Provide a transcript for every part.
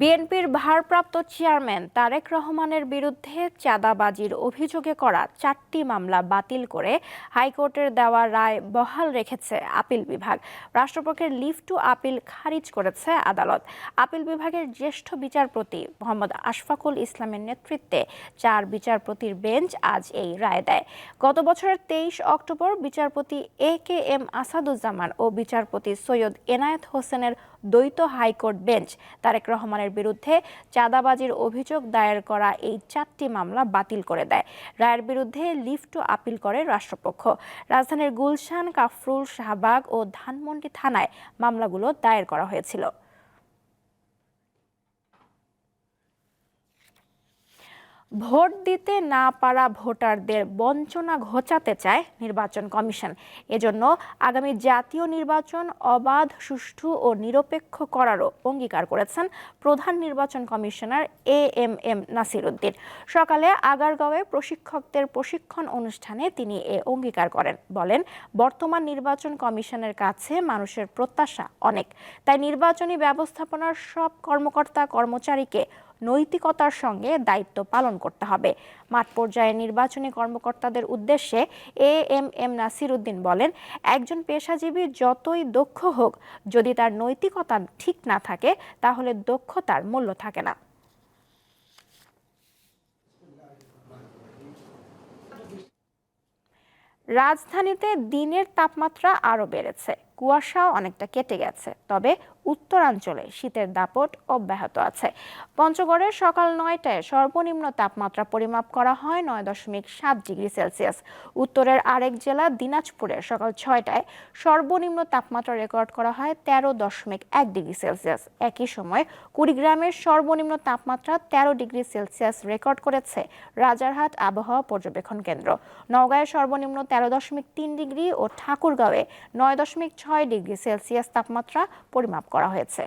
বিএনপির ভারপ্রাপ্ত চেয়ারম্যান তারেক রহমানের বিরুদ্ধে চাঁদাবাজির অভিযোগে করা চারটি মামলা বাতিল করে হাইকোর্টের দেওয়া রায় বহাল রেখেছে আপিল বিভাগ। রাষ্ট্রপক্ষের লিভ টু আপিল খারিজ করেছে আদালত। আপিল বিভাগের জ্যেষ্ঠ বিচারপতি মোহাম্মদ আশফাকুল ইসলামের নেতৃত্বে চার বিচারপতির বেঞ্চ আজ এই রায় দেয়। গত বছরের তেইশ অক্টোবর বিচারপতি এ কে এম আসাদুজ্জামান ও বিচারপতি সৈয়দ এনায়েত হোসেনের দ্বৈত হাইকোর্ট বেঞ্চ। তারেক রহমানের বিরুদ্ধে চাঁদাবাজির অভিযোগ দায়ের করা এই চারটি মামলা বাতিল করে দেয়। রায়ের বিরুদ্ধে লিফট আপিল করে রাষ্ট্রপক্ষ। রাজধানীর গুলশান, কাফরুল, শাহবাগ ও ধানমন্ডি থানায় মামলাগুলো দায়ের করা হয়েছিল। ভোট দিতে না পারা ভোটারদের বঞ্চনা ঘোচাতে চায় নির্বাচন কমিশন। এজন্য আগামী জাতীয় নির্বাচন অবাধ, সুষ্ঠু ও নিরপেক্ষ করারও অঙ্গীকার করেছেন প্রধান নির্বাচন commissioner A M M Nasir Uddin সকালে আগারগাঁওয়ে প্রশিক্ষকদের প্রশিক্ষণ অনুষ্ঠানে তিনি এ অঙ্গীকার করেন। বলেন, বর্তমান নির্বাচন কমিশনের কাছে মানুষের প্রত্যাশা অনেক। তাই নির্বাচনী ব্যবস্থাপনার সব কর্মকর্তা কর্মচারীকে নৈতিকতার সঙ্গে দায়িত্ব পালন করতে হবে। মাঠ পর্যায়ে নির্বাচনী কর্মকর্তাদের উদ্দেশ্যে A M M Nasir Uddin বলেন, একজন পেশাজীবী যতই দক্ষ হোক, যদি তার নৈতিকতা ঠিক না থাকে, তাহলে দক্ষতার মূল্য থাকে না। রাজধানীতে দিনের তাপমাত্রা আরও বেড়েছে। কুয়াশাও অনেকটা কেটে গেছে। তবে উত্তরাঞ্চলে শীতের দাপট অব্যাহত আছে। পঞ্চগড়ের সকাল নয়টায় সর্বনিম্ন তাপমাত্রা পরিমাপ করা হয় নয় দশমিক সাত ডিগ্রি সেলসিয়াস। উত্তরের আরেক জেলা দিনাজপুরে সকাল ছয়টায় সর্বনিম্ন তাপমাত্রা রেকর্ড করা হয় তেরো দশমিক এক ডিগ্রি সেলসিয়াস। একই সময় কুড়িগ্রামের সর্বনিম্ন তাপমাত্রা তেরো ডিগ্রি সেলসিয়াস রেকর্ড করেছে রাজারহাট আবহাওয়া পর্যবেক্ষণ কেন্দ্র। নওগাঁয় সর্বনিম্ন তেরো দশমিক তিন ডিগ্রি ও ঠাকুরগাঁওয়ে নয় দশমিক ছয় ডিগ্রি সেলসিয়াস তাপমাত্রা পরিমাপ করা হয়েছে।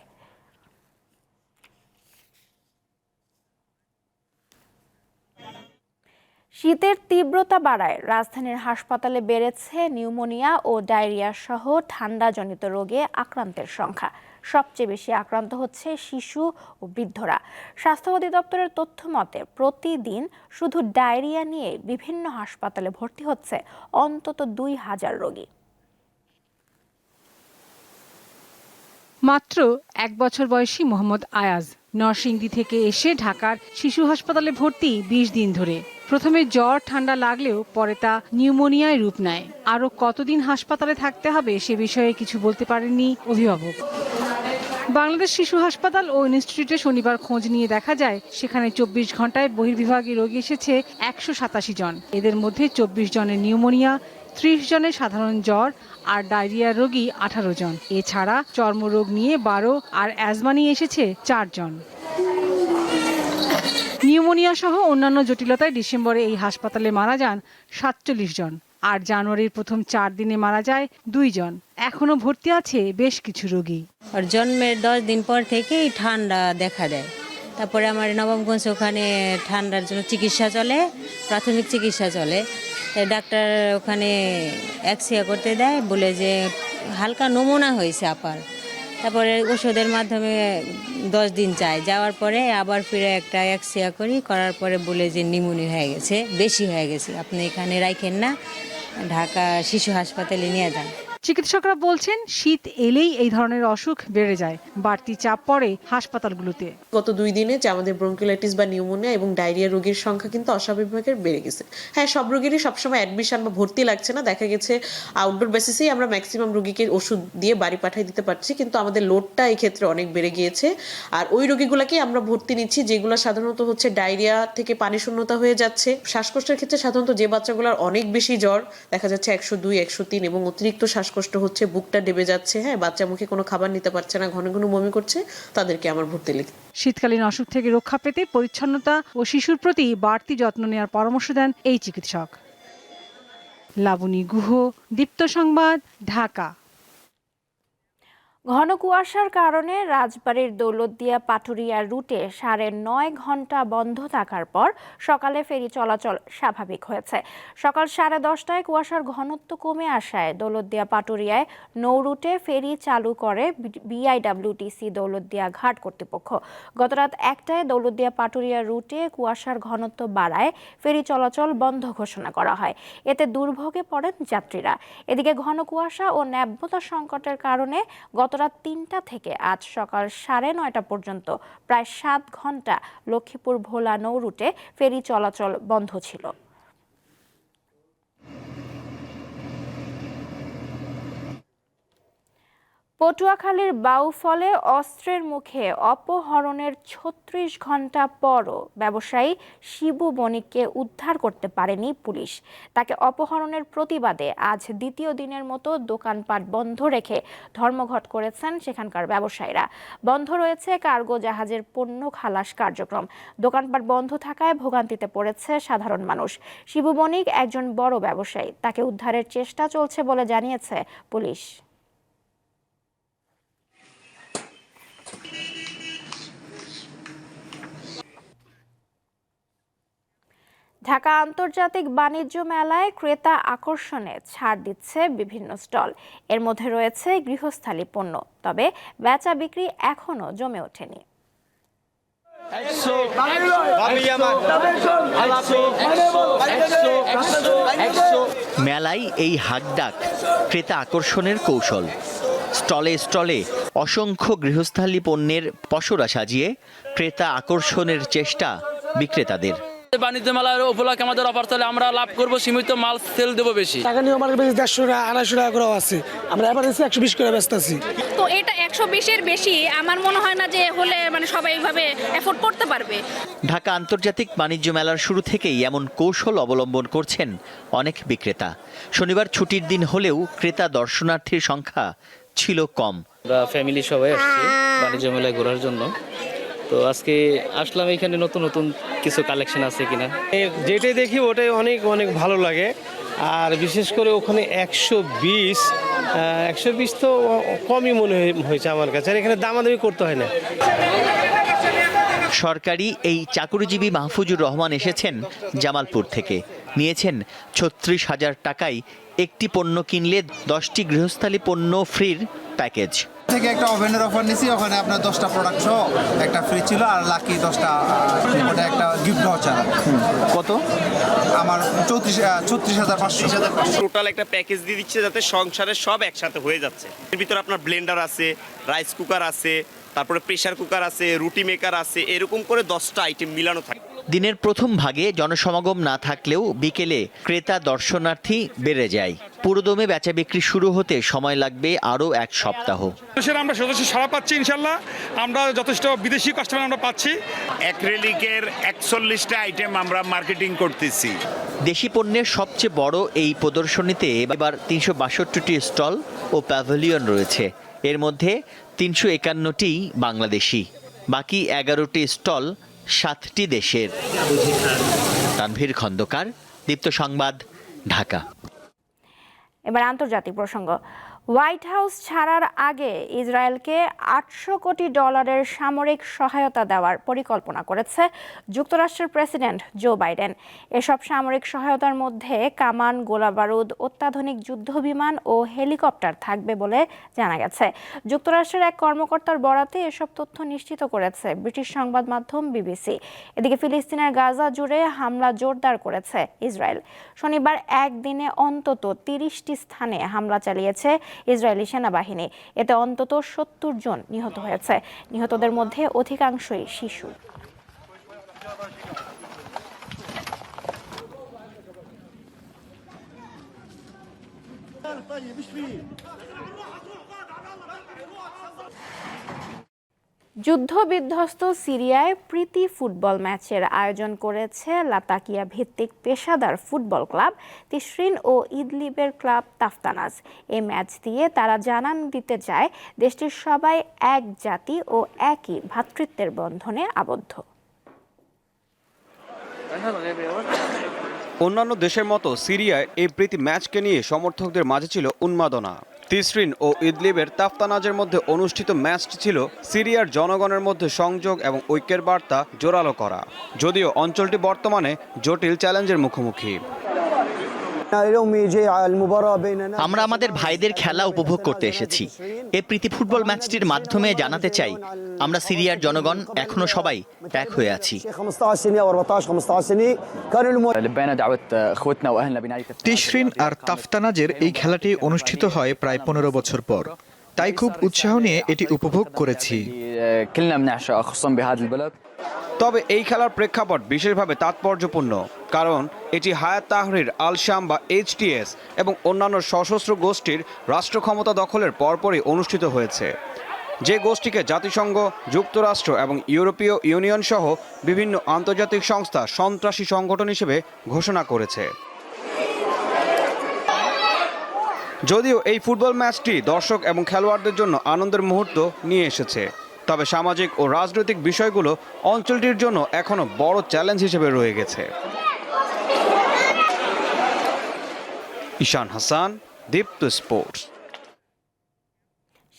শীতের তীব্রতা বাড়ায় রাজধানীর হাসপাতালে বেড়েছে নিউমোনিয়া ও ডায়রিয়া সহ ঠান্ডাজনিত রোগে আক্রান্তের সংখ্যা। সবচেয়ে বেশি আক্রান্ত হচ্ছে শিশু ও বৃদ্ধরা। স্বাস্থ্য অধিদপ্তরের তথ্য মতে প্রতিদিন শুধু ডায়রিয়া নিয়ে বিভিন্ন হাসপাতালে ভর্তি হচ্ছে অন্তত দুই হাজার রোগী। মাত্র এক বছর বয়সী মোহাম্মদ আয়াজ নরসিংদী থেকে এসে ঢাকার শিশু হাসপাতালে ভর্তি বিশ দিন ধরে। প্রথমে জ্বর, ঠান্ডা লাগলেও পরে তা নিউমোনিয়ায় রূপ নেয়। আরও কতদিন হাসপাতালে থাকতে হবে সে বিষয়ে কিছু বলতে পারেননি অভিভাবক। বাংলাদেশ শিশু হাসপাতাল ও ইনস্টিটিউটে শনিবার খোঁজ নিয়ে দেখা যায়, সেখানে চব্বিশ ঘন্টায় বহির্বিভাগে রোগী এসেছে একশো সাতাশি জন। এদের মধ্যে চব্বিশ জনের নিউমোনিয়া ত্রিশ জনের সাধারণ জ্বর আর ডায়রিয়ার রোগী আঠারো জন। এছাড়া চর্মরোগ নিয়ে বারো আর অ্যাজমা নিয়ে এসেছে চারজন নিউমোনিয়া সহ অন্যান্য জটিলতায় ডিসেম্বরে এই হাসপাতালে মারা যান সাতচল্লিশ জন আর জানুয়ারির প্রথম চার দিনে মারা যায় দুইজন এখনও ভর্তি আছে বেশ কিছু রোগী। আর জন্মের দশ দিন পর থেকেই ঠান্ডা দেখা দেয়। তারপরে আমার নবমগঞ্জ ওখানে ঠান্ডার জন্য চিকিৎসা চলে, প্রাথমিক চিকিৎসা চলে। ডাক্তার ওখানে অ্যাক্সিয়া করতে দেয়, বলে যে হালকা নমুনা হয়েছে আপার। তারপরে ওষুধের মাধ্যমে দশ দিন চায়। যাওয়ার পরে আবার ফিরে একটা অ্যাক্সিয়া করি, করার পরে বলে যে নিমুনি হয়ে গেছে, বেশি হয়ে গেছে। আপনি এখানে রাখেন না, ঢাকা শিশু হাসপাতালে নিয়ে যান। চিকিৎসকরা বলছেন, শীত এলেই এই ধরনের অসুখ বেড়ে যায়, বাড়তি চাপ পড়ে হাসপাতালগুলোতে। গত দুই দিনে যে আমাদের ব্রঙ্কিলাইটিস বা নিউমোনিয়া এবং ডায়রিয়া রোগীর সংখ্যা কিন্তু অস্বাভাবিকভাবে বেড়ে গেছে। হ্যাঁ সব রোগীরই সবসময় অ্যাডমিশন বা ভর্তি লাগছে না, দেখা গেছে আউটডোর বেসিসেই আমরা ম্যাক্সিমাম রোগীকে ওষুধ দিয়ে বাড়ি পাঠিয়ে দিতে পারছি, কিন্তু আমাদের লোডটা এই ক্ষেত্রে অনেক বেড়ে গিয়েছে। আর ওই রোগীগুলোকেই আমরা ভর্তি নিচ্ছি, যেগুলো সাধারণত হচ্ছে ডায়রিয়া থেকে পানি শূন্যতা হয়ে যাচ্ছে। শ্বাসকষ্টের ক্ষেত্রে সাধারণত যে বাচ্চাগুলোর অনেক বেশি জ্বর, দেখা যাচ্ছে একশো দুই, একশো তিন এবং অতিরিক্ত শ্বাসকষ্ট হচ্ছে, বুকটা ডেবে যাচ্ছে হ্যাঁ বাচ্চা মুখে কোনো খাবার নিতে পারছে না, ঘন ঘন বমি করছে, তাদেরকে আমার ভর্তি লিখতে। শীতকালীন অসুখ থেকে রক্ষা পেতে পরিচ্ছন্নতা ও শিশুর প্রতি বাড়তি যত্ন নেওয়ার পরামর্শ দেন এই চিকিৎসক। লাবণী গুহ, দীপ্ত সংবাদ, ঢাকা। ঘন কুয়াশার কারণে রাজবাড়ির দৌলতদিয়া পাটুরিয়া রুটে সাড়ে নয় ঘণ্টা বন্ধ থাকার পর সকালে ফেরি চলাচল স্বাভাবিক হয়েছে। সকাল সাড়ে দশটায় কুয়াশার ঘনত্ব কমে আসায় দৌলতদিয়া পাটুরিয়ায় নৌ রুটে ফেরি চালু করে বিআইডব্লিউটিসি দৌলতদিয়া ঘাট কর্তৃপক্ষ। গতরাত একটায় দৌলতদিয়া পাটুরিয়া রুটে কুয়াশার ঘনত্ব বাড়ায় ফেরি চলাচল বন্ধ ঘোষণা করা হয়। এতে দুর্ভোগে পড়েন যাত্রীরা। এদিকে ঘন কুয়াশা ও ন্যাব্যতা সংকটের কারণে গতরাত তিনটা থেকে আজ সকাল সাড়ে নয়টা পর্যন্ত প্রায় সাত ঘণ্টা লক্ষ্মীপুর ভোলা নৌরুটে ফেরি চলাচল বন্ধ ছিল। পটুয়াখালীর বাউফলে অস্ত্রের মুখে অপহরণের ছত্রিশ ঘণ্টা পরও ব্যবসায়ী শিবু বণিককে উদ্ধার করতে পারেনি পুলিশ। তাকে অপহরণের প্রতিবাদে আজ দ্বিতীয় দিনের মতো দোকানপাট বন্ধ রেখে ধর্মঘট করেছেন সেখানকার ব্যবসায়ীরা। বন্ধ রয়েছে কার্গো জাহাজের পণ্য খালাস কার্যক্রম। দোকানপাট বন্ধ থাকায় ভোগান্তিতে পড়েছে সাধারণ মানুষ। শিবু বণিক একজন বড় ব্যবসায়ী। তাকে উদ্ধারের চেষ্টা চলছে বলে জানিয়েছে পুলিশ। ঢাকা আন্তর্জাতিক বাণিজ্য মেলায় ক্রেতা আকর্ষণে ছাড় দিচ্ছে বিভিন্ন স্টল। এর মধ্যে রয়েছে গৃহস্থালী পণ্য, তবে বেচা বিক্রি এখনও জমে ওঠেনি। মেলায় এই হাকডাক ক্রেতা আকর্ষণের কৌশল। স্টলে স্টলে অসংখ্য গৃহস্থালী পণ্যের পসরা সাজিয়ে ক্রেতা আকর্ষণের চেষ্টা বিক্রেতাদের। বাণিজ্য মেলার উপলক্ষে আমাদের অফার চলে আমরা লাভ করব সীমিত মাল সেল দেবো বেশি। টাকা নিয়ে আমার বেশি দেড়শো টাকা আড়াইশো টাকা করে আছে। আমরা এবার একশো বিশ করে ব্যস্ত আছি। তো এটা একশো বিশের বেশি আমার মনে হয় না যে হলে মানে সবাই এইভাবে এফোর্ড করতে পারবে। ঢাকা আন্তর্জাতিক বাণিজ্য মেলার শুরু থেকেই এমন কৌশল অবলম্বন করছেন অনেক বিক্রেতা। শনিবার ছুটির দিন হলেও ক্রেতা দর্শনার্থীর সংখ্যা ছিল কম। আমরা ফ্যামিলি সবাই আসছি বাণিজ্য মেলায় ঘোরার জন্য। তো আজকে আসলাম এখানে নতুন নতুন কিছু কালেকশন আছে কিনা। যেটাই দেখি ওটাই অনেক অনেক ভালো লাগে। আর বিশেষ করে ওখানে একশো বিশ একশো বিশ তো কমই মনে হয়ে- হয়েছে আমার কাছে। আর এখানে দামাদামি করতে হয় না। সরকারি এই চাকুরিজীবী মাহফুজুর রহমান এসেছেন জামালপুর থেকে। নিয়েছেন ছত্রিশ হাজার টাকায় একটি পণ্য কিনলে দশটি গৃহস্থালী পণ্য ফ্রির প্যাকেজ। থেকে একটা ওভেনের অফার নিছি ওখানে আপনার দশটা প্রোডাক্ট সহ একটা ফ্রি ছিল আর লাকি দশটা ওটা একটা গিফট ভাউচার কত? আমার চৌত্রিশ ছত্রিশ হাজার পাঁচশো। টোটাল একটা প্যাকেজ দিয়ে দিচ্ছে যাতে সংসারের সব একসাথে হয়ে যাচ্ছে। এর ভিতরে আপনার ব্লেন্ডার আছে রাইস কুকার আছে তারপরে প্রেসার কুকার আছে রুটি মেকার আছে এরকম করে দশটা আইটেম মিলানো থাকে। দিনের প্রথম ভাগে জনসমাগম না থাকলেও বিকেলে ক্রেতা দর্শনার্থী বেড়ে যায়। পুরোদমে বেচা বিক্রি শুরু হতে সময় লাগবে আরও এক সপ্তাহ। আমরা যথেষ্ট সাড়া পাচ্ছি ইনশাল্লাহ। আমরা যথেষ্ট বিদেশি কাস্টমার আমরা পাচ্ছি। অ্যাক্রেলিকের একচল্লিশটা আইটেম আমরা মার্কেটিং করতেছি। দেশি পণ্যের সবচেয়ে বড় এই প্রদর্শনীতে এবার তিনশো বাষট্টিটি স্টল ও প্যাভিলিয়ন রয়েছে। এর মধ্যে তিনশো একান্নটি বাংলাদেশি, বাকি এগারোটি স্টল সাতটি দেশের। তানভীর খন্দকার, দীপ্ত সংবাদ, ঢাকা। এবার আন্তর্জাতিক প্রসঙ্গ। হোয়াইট হাউস ছাড়ার আগে ইসরায়েলকে আটশো কোটি ডলারের সামরিক সহায়তা দেওয়ার পরিকল্পনা করেছে যুক্তরাষ্ট্রের প্রেসিডেন্ট জো বাইডেন। এসব সামরিক সহায়তার মধ্যে কামান, গোলাবারুদ, অত্যাধুনিক যুদ্ধবিমান ও হেলিকপ্টার থাকবে বলে জানা গেছে। যুক্তরাষ্ট্রের এক কর্মকর্তার বরাতে এসব তথ্য নিশ্চিত করেছে ব্রিটিশ সংবাদ মাধ্যম বিবিসি। এদিকে ফিলিস্তিনের গাজা জুড়ে হামলা জোরদার করেছে ইসরায়েল। শনিবার একদিনে অন্তত তিরিশটি স্থানে হামলা চালিয়েছে ইসরায়েলি সেনাবাহিনী। এতে অন্তত সত্তর জন নিহত হয়েছে। নিহতদের মধ্যে অধিকাংশই শিশু। বিধ্বস্ত সিরিয়ায় প্রীতি ফুটবল ম্যাচের আয়োজন করেছে লাতাকিয়া ভিত্তিক পেশাদার ফুটবল ক্লাব তিসরিন ও ইদলিবের ক্লাব তাফতানাজ। এই ম্যাচ দিয়ে তারা জানান দিতে চায়, দেশটির সবাই এক জাতি ও একই ভ্রাতৃত্বের বন্ধনে আবদ্ধ। অন্যান্য দেশের মতো সিরিয়ায় এই প্রীতি ম্যাচকে নিয়ে সমর্থকদের মাঝে ছিল উন্মাদনা। তিসরিন ও ইদলিবের তাফতানাজের মধ্যে অনুষ্ঠিত ম্যাচটি ছিল সিরিয়ার জনগণের মধ্যে সংযোগ এবং ঐক্যের বার্তা জোরালো করা। যদিও অঞ্চলটি বর্তমানে জটিল চ্যালেঞ্জের মুখোমুখি। আমরা আমাদের ভাইদের খেলা উপভোগ করতে এসেছি। এই প্রীতি ফুটবল ম্যাচটির মাধ্যমে জানাতে চাই আমরা সিরিয়ার জনগণ এখনও সবাই এক হয়ে আছি। তিশরিন আর তাফতানাজের এই খেলাটি অনুষ্ঠিত হয় প্রায় পনেরো বছর পর। তাই খুব উৎসাহ নিয়ে এটি উপভোগ করেছি। তবে এই খেলার প্রেক্ষাপট বিশেষভাবে তাৎপর্যপূর্ণ, কারণ এটি হায়াত তাহরির আল শাম বা এইচটিএস এবং অন্যান্য সশস্ত্র গোষ্ঠীর রাষ্ট্র ক্ষমতা দখলের পরপরই অনুষ্ঠিত হয়েছে। যে গোষ্ঠীকে জাতিসংঘ, যুক্তরাষ্ট্র এবং ইউরোপীয় ইউনিয়ন সহ বিভিন্ন আন্তর্জাতিক সংস্থা সন্ত্রাসী সংগঠন হিসেবে ঘোষণা করেছে। যদিও এই ফুটবল ম্যাচটি দর্শক এবং খেলোয়াড়দের জন্য আনন্দের মুহূর্ত নিয়ে এসেছে। তবে সামাজিক ও রাজনৈতিক বিষয়গুলো অঞ্চলটির জন্য এখনও বড় চ্যালেঞ্জ হিসেবে রয়ে গেছে। ঈশান হাসান, দীপ্ত স্পোর্টস।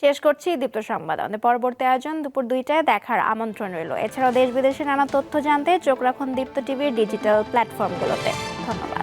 শেষ করছি দীপ্ত সংবাদ। আমাদের পরবর্তী আয়োজন দুপুর দুইটায় দেখার আমন্ত্রণ রইল। এছাড়াও দেশ বিদেশে নানা তথ্য জানতে চোখ রাখুন দীপ্ত টিভির ডিজিটাল প্ল্যাটফর্মগুলোতে। ধন্যবাদ।